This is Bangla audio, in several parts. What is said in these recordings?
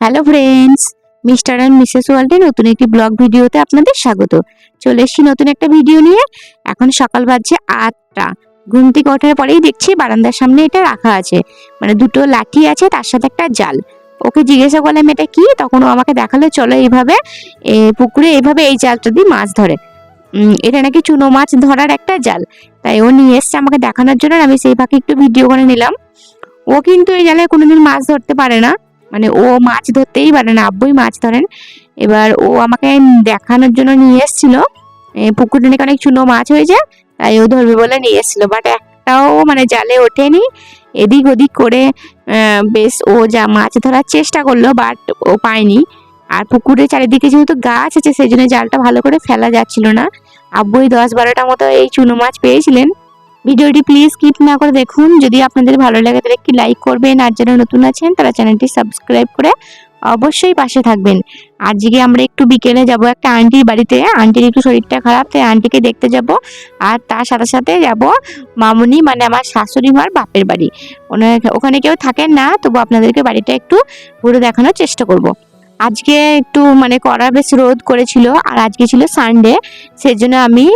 Hello friends mister and missus ওয়ার্ল্ডের নতুন একটি ব্লগ ভিডিওতে আপনাদের স্বাগত। চলে এসেছি নতুন একটা ভিডিও নিয়ে। এখন সকাল বাজছে আটটা। ঘুম থেকে ওঠার পরেই দেখছি বারান্দার সামনে এটা রাখা আছে। মানে দুটো লাঠি আছে, তার সাথে একটা জাল। ওকে জিজ্ঞাসা করলাম, এটা কি? তখন ও আমাকে দেখাল, চলো এইভাবে পুকুরে এইভাবে এই জালটা দিয়ে মাছ ধরে। এটা নাকি চুনো মাছ ধরার একটা জাল। তাই ও নিয়ে এসছে আমাকে দেখানোর জন্য আমি সেই ফাঁকে একটু ভিডিও করে নিলাম। ও কিন্তু এই জালে কোনোদিন মাছ ধরতে পারে না। মানে ও মাছ ধরতেই পারে না, আব্বুই মাছ ধরেন। এবার ও আমাকে দেখানোর জন্য নিয়ে এসেছিল। পুকুরে নাকি অনেক চুনো মাছ হয়েছে, তাই ও ধরবে বলে নিয়ে এসেছিল। বাট একটাও মানে জালে ওঠেনি। এদিক ওদিক করে বেশ ও যা মাছ ধরার চেষ্টা করল বাট ও পায়নি। আর পুকুরের চারিদিকে যেহেতু গাছ আছে, সেই জন্য জালটা ভালো করে ফেলা যাচ্ছিল না। আব্বুই দশ বারোটা মতো এই চুনো মাছ পেয়েছিলেন। ভিডিওটি প্লিজ স্কিপ না করে দেখুন। যদি আপনাদের ভালো লাগে, তাহলে একটি লাইক করবেন। আর যারা নতুন আছেন, তারা চ্যানেলটি সাবস্ক্রাইব করে অবশ্যই পাশে থাকবেন। আজকে আমরা একটু বিকেলে যাব একটা আন্টির বাড়িতে। আন্টির একটু শরীরটা খারাপ, তাই আন্টিকে দেখতে যাব। আর তার সাথে সাথে যাব মামুনি মানে আমার শাশুড়ি মার বাপের বাড়ি। ওনা- ওখানে কেউ থাকেন না, তবু আপনাদেরকে বাড়িটা একটু ঘুরে দেখানোর চেষ্টা করব। আজকে একটু মানে কড়া বেশ রোদ করেছিল, আর আজকে ছিল সানডে সেজন্য আমি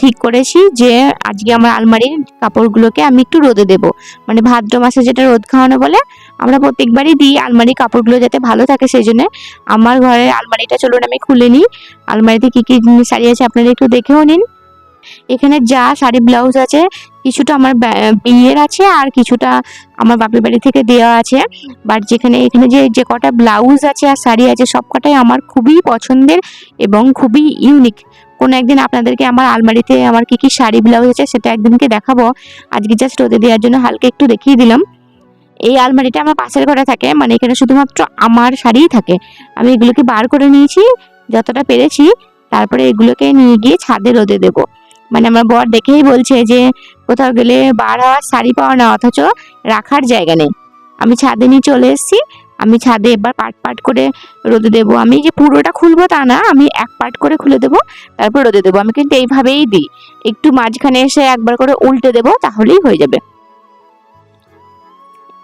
ঠিক করেছি যে আজকে আমার আলমারির কাপড়গুলোকে আমি একটু রোদে দেব। মানে ভাদ্র মাসে যেটা রোদ খাওয়ানো বলে, আমরা প্রত্যেকবারই দিই আলমারির কাপড়গুলো যাতে ভালো থাকে সেই জন্য আমার ঘরের আলমারিটা চলুন আমি খুলে নিই। আলমারিতে কি কি শাড়ি আছে আপনারা একটু দেখেও নিন। এখানে যা শাড়ি, ব্লাউজ আছে, কিছুটা আমার ব্যা- বিয়ের আছে আর কিছুটা আমার বাপের বাড়ি থেকে দেওয়া আছে। বাট যেখানে, এখানে যে যে কটা ব্লাউজ আছে আর শাড়ি আছে, সব কটাই আমার খুবই পছন্দের এবং খুবই ইউনিক কোনো একদিন আপনাদেরকে আমার আলমারিতে আমার কি কি শাড়ি, ব্লাউজ আছে, সেটা একদিনকে দেখাবো। আজকে জাস্ট রোদে দেওয়ার জন্য হালকা একটু দেখিয়ে দিলাম। এই আলমারিটা আমার পাশের ঘরে থাকে মানে এখানে শুধুমাত্র আমার শাড়িই থাকে। আমি এগুলোকে বার করে নিয়েছি, যতটা পেরেছি, তারপরে এগুলোকে নিয়ে গিয়ে ছাদে রোদে দেব। মানে আমার বর দেখেই বলছে যে, কোথাও গেলে বার হওয়ার শাড়ি পাওয়া না, অথচ রাখার জায়গা নেই। আমি ছাদে নিয়ে চলে এসেছি, আমি ছাদে এবার পাট পাট করে রোদে দেবো। আমি যে পুরোটা খুলবো তা না, আমি এক পাট করে খুলে দেবো, তারপর রোদে দেবো। আমি কিন্তু এইভাবেই দিই। একটু মাঝখানে এসে একবার করে উল্টে দেবো, তাহলেই হয়ে যাবে।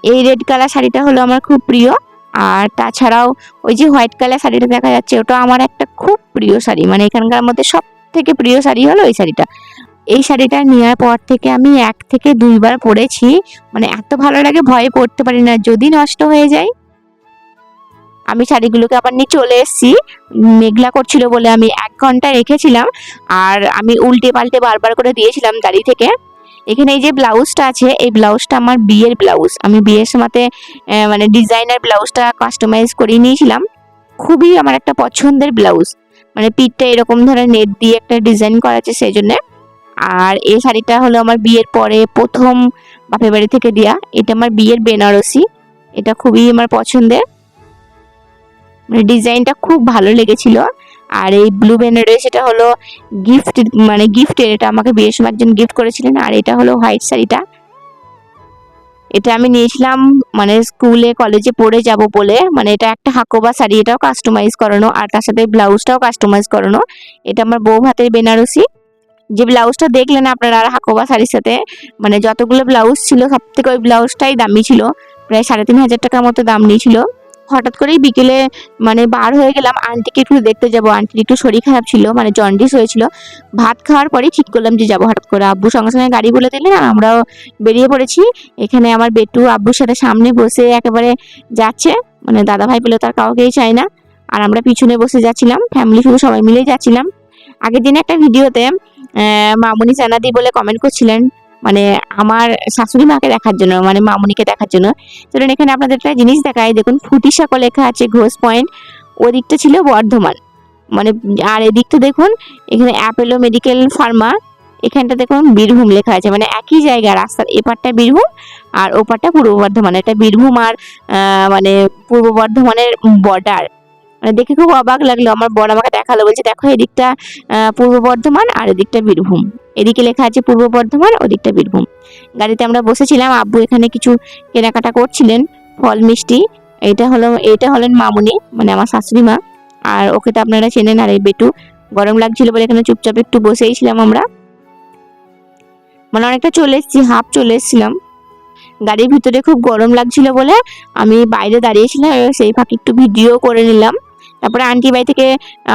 এই রেড কালার শাড়িটা হলো আমার খুব প্রিয়। আর তাছাড়াও ওই যে হোয়াইট কালার শাড়িটা দেখা যাচ্ছে, ওটা আমার একটা খুব প্রিয় শাড়ি। মানে এখানকার মধ্যে সব থেকে প্রিয় শাড়ি হলো এই শাড়িটা। এই শাড়িটা নেওয়ার পর থেকে আমি এক থেকে দুইবার পরেছি। মানে এত ভালো লাগে, ভয়ে পরতে পারি না। যদি নষ্ট হয়ে যায়, আমি শাড়িগুলোকে আবার নিয়ে চলে এসেছি। মেঘলা করছিল বলে আমি এক ঘণ্টা রেখেছিলাম। আর আমি উল্টে পাল্টে বারবার করে দিয়েছিলাম দাঁড়িয়ে থেকে। এখানে এই যে ব্লাউজটা আছে, এই ব্লাউজটা আমার বিয়ের ব্লাউজ। আমি বিয়ের সময়তে মানে ডিজাইনার ব্লাউজটা কাস্টমাইজ করিয়ে নিয়েছিলাম। খুবই আমার একটা পছন্দের ব্লাউজ। মানে পিঠটা এরকম ধরনের নেট দিয়ে একটা ডিজাইন করা আছে সেই জন্য আর এই শাড়িটা হলো আমার বিয়ের পরে প্রথম বাপের বাড়ি থেকে দেওয়া এটা আমার বিয়ের বেনারসি। এটা খুবই আমার পছন্দের। মানে ডিজাইনটা খুব ভালো লেগেছিল। আর এই ব্লু বেনারস এটা হলো গিফট মানে গিফটের এটা আমাকে বিয়ের সময় একজন গিফট করেছিলেন। আর এটা হলো হোয়াইট শাড়িটা। এটা আমি নিয়েছিলাম মানে স্কুলে কলেজে পড়ে যাব বলে। মানে এটা একটা হাকোবা শাড়ি, এটাও কাস্টমাইজ করানো। আর তার সাথে ব্লাউজটাও কাস্টমাইজ করানো। এটা আমার বউ হাতের বেনারসি। যে ব্লাউজটা দেখলেন আপনারা, আর হাকোবা শাড়ির সাথে মানে যতগুলো ব্লাউজ ছিল সব থেকে ওই ব্লাউজটাই দামি ছিল। প্রায় সাড়ে তিন হাজার টাকার মতো দাম নিয়েছিল। হঠাৎ করেই বিকেলে মানে বার হয়ে গেলাম। আন্টিকে একটু দেখতে যাব। আন্টির একটু শরীর খারাপ ছিল মানে জন্ডিস হয়েছিল। ভাত খাওয়ার পরেই ঠিক করলাম যে যাব হঠাৎ করে। আব্বু সঙ্গে সঙ্গে গাড়ি বলে দিলেন আর আমরাও বেরিয়ে পড়েছি। এখানে আমার বেটু আব্বুর সাথে সামনে বসে একেবারে যাচ্ছে। মানে দাদা ভাই পেলে তার কাউকেই চায় না। আর আমরা পিছনে বসে যাচ্ছিলাম। ফ্যামিলি শুধু সবাই মিলেই যাচ্ছিলাম। আগের দিনে একটা ভিডিওতে মামুনি জানাদি বলে কমেন্ট করছিলেন মানে আমার শাশুড়ি মাকে দেখার জন্য মানে মামুনিকে দেখার জন্য। চলুন এখানে আপনাদের একটা জিনিস দেখায় দেখুন ফুটিসাঁকো লেখা আছে, ঘোষ পয়েন্ট। ওদিকটা ছিল বর্ধমান। মানে আর এদিকটা দেখুন, এখানে অ্যাপেলো মেডিকেল ফার্মা। এখানটা দেখুন, বীরভূম লেখা আছে। মানে একই জায়গা, রাস্তার এপারটা বীরভূম আর ওপারটা পূর্ব বর্ধমান। এটা বীরভূম আর মানে পূর্ব বর্ধমানের বর্ডার মানে দেখে খুব অবাক লাগল। আমার বড় আমাকে দেখাল, বলছে, দেখো, এদিকটা পূর্ব বর্ধমান আর এদিকটা বীরভূম। এদিকে লেখা আছে পূর্ব বর্ধমান, ওদিকটা বীরভূম। গাড়িতে আমরা বসেছিলাম, আব্বু এখানে কিছু কেনাকাটা করছিলেন, ফল, মিষ্টি। এটা হলো, এটা হলেন মামুনি মানে আমার শাশুড়ি মা। আর ওকে তো আপনারা চেনেন, আর এই বেটু গরম লাগছিল বলে এখানে চুপচাপ একটু বসেই ছিলাম আমরা। মানে অনেকটা চলে এসেছি, হাফ চলে এসেছিলাম। গাড়ির ভিতরে খুব গরম লাগছিল বলে আমি বাইরে দাঁড়িয়েছিলাম সেই ফাঁকে একটু ভিডিও করে নিলাম। তারপরে আন্টি বাড়ি থেকে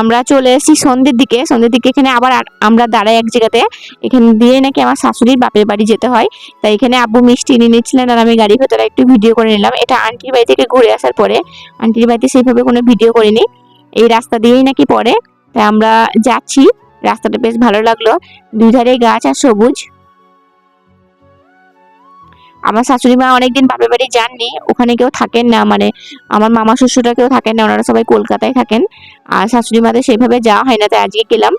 আমরা চলে এসেছি সন্ধ্যের দিকে। সন্ধ্যের দিকে এখানে আবার আমরা দাঁড়াই এক জায়গাতে। এখানে দিয়ে নাকি আমার শাশুড়ির বাপের বাড়ি যেতে হয়। তাই এখানে আব্বু মিষ্টি নিয়ে নিচ্ছিলেন আর আমি গাড়ির ভেতরে একটু ভিডিও করে নিলাম। এটা আন্টির বাড়ি থেকে ঘুরে আসার পরে। আন্টির বাড়িতে সেইভাবে কোনো ভিডিও করিনি। এই রাস্তা দিয়েই নাকি পরে তাই আমরা যাচ্ছি। রাস্তাটা বেশ ভালো লাগল। দুই ধারে গাছ আর সবুজ। আমার শাশুড়ি মা অনেকদিন বাপের বাড়ি যাননি, ওখানে কেউ থাকেন না মানে আমার মামা শ্বশুররা কেউ থাকেন না, ওনারা সবাই কলকাতায় থাকেন। আর শাশুড়ি মাদের সেইভাবে যাওয়া হয় না, তাই আজকে গেলাম।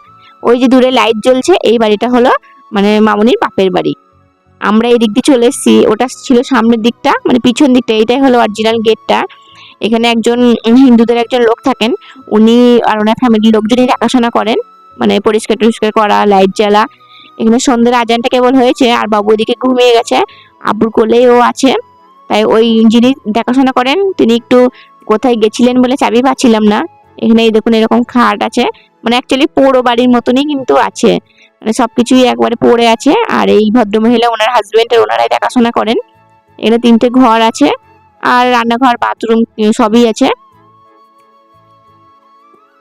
ওই যে দূরে লাইট জ্বলছে, এই বাড়িটা হলো মানে মামনির বাপের বাড়ি। আমরা এই দিক দিয়ে চলে এসেছি, ওটা ছিল সামনের দিকটা মানে পিছন দিকটা, এইটাই হলো অরিজিনাল গেটটা এখানে একজন হিন্দুদের একজন লোক থাকেন, উনি আর ওনার ফ্যামিলির লোকজনই দেখাশোনা করেন মানে পরিষ্কার টরিষ্কার করা লাইট জ্বালা। এখানে সন্ধ্যের আজানটা কেবল হয়েছে, আর বাবু এদিকে ঘুমিয়ে গেছে। আব্বুর কোলেও আছে। তাই ওই যিনি দেখাশোনা করেন, তিনি একটু কোথায় গেছিলেন বলে চাবি পাচ্ছিলাম না। এখানে দেখুন এরকম খাট আছে। মানে অ্যাকচুয়ালি পৌর বাড়ির মতনই কিন্তু আছে। মানে সবকিছুই একবারে পড়ে আছে। আর এই ভদ্রমহিলা ওনার হাজবেন্ড আর ওনারাই দেখাশোনা করেন। এখানে তিনটে ঘর আছে। আর রান্নাঘর বাথরুম সবই আছে।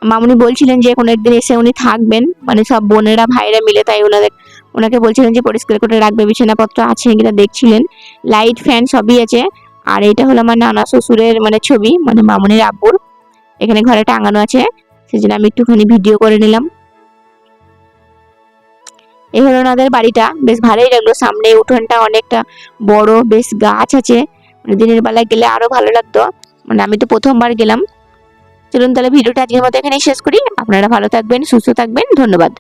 মামুনি বলছিলেন যে কোনো একদিন এসে উনি থাকবেন। মানে সব বোনেরা ভাইরা মিলে তাই ওনাদের ওনাকে বলছিলেন যে পরিষ্কার করে রাখবে, বিছানাপত্র আছে কিনা দেখছিলেন। লাইট, ফ্যান সবই আছে। আর এটা হলো আমার নানা শ্বশুরের মানে ছবি মানে মামুনির আব্বুর। এখানে ঘরে টাঙানো আছে, সেজন্য আমি একটুখানি ভিডিও করে নিলাম। এই হলো ওনাদের বাড়িটা, বেশ ভালোই লাগল। সামনে উঠোনটা অনেকটা বড়, বেশ গাছ আছে। মানে দিনের বেলায় গেলে আরও ভালো লাগতো। মানে আমি তো প্রথমবার গেলাম। চলুন তাহলে ভিডিওটা আজকের মতো এখানেই শেষ করি। আপনারা ভালো থাকবেন, সুস্থ থাকবেন। ধন্যবাদ।